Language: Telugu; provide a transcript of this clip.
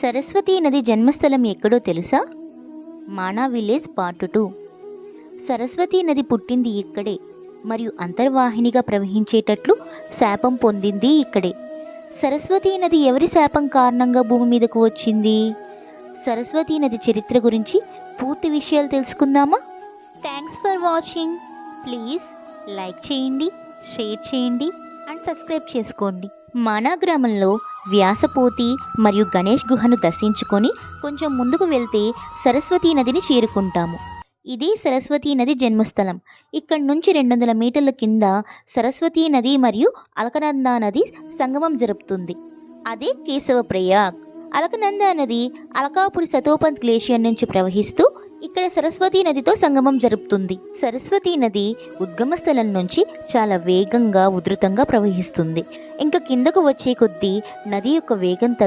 సరస్వతీ నది జన్మస్థలం ఎక్కడో తెలుసా? Mana village part two. Saraswati నది పుట్టింది ఇక్కడే మరియు అంతర్వాహినిగా ప్రవహించేటట్లు శాపం పొందింది ఇక్కడే. సరస్వతీ నది ఎవరి శాపం కారణంగా భూమి మీదకు వచ్చింది? సరస్వతీ నది చరిత్ర గురించి పూర్తి విషయాలు తెలుసుకుందామా? Thanks for watching please like చేయండి షేర్ చేయండి అండ్ సబ్స్క్రైబ్ చేసుకోండి. మానా గ్రామంలో వ్యాసపోతి మరియు గణేష్ గుహను దర్శించుకొని కొంచెం ముందుకు వెళ్తే సరస్వతీ నదిని చేరుకుంటాము. ఇది సరస్వతీ నది జన్మస్థలం. ఇక్కడి నుంచి రెండు వందల మీటర్ల కింద సరస్వతీ నది మరియు అలకనందా నది సంగమం జరుపుతుంది. అదే కేశవ ప్రయాగ్ అలకనందా నది అలకాపురి సతోపంత్ గ్లేషియర్ నుంచి ప్రవహిస్తూ ఇక్కడ సరస్వతీ నదితో సంగమం జరుపుతుంది. సరస్వతీ నది ఉద్గమ స్థలం నుంచి చాలా వేగంగా ఉధృతంగా ప్రవహిస్తుంది. ఇంకా కిందకు వచ్చే కొద్దీ నది యొక్క వేగం తగ్గి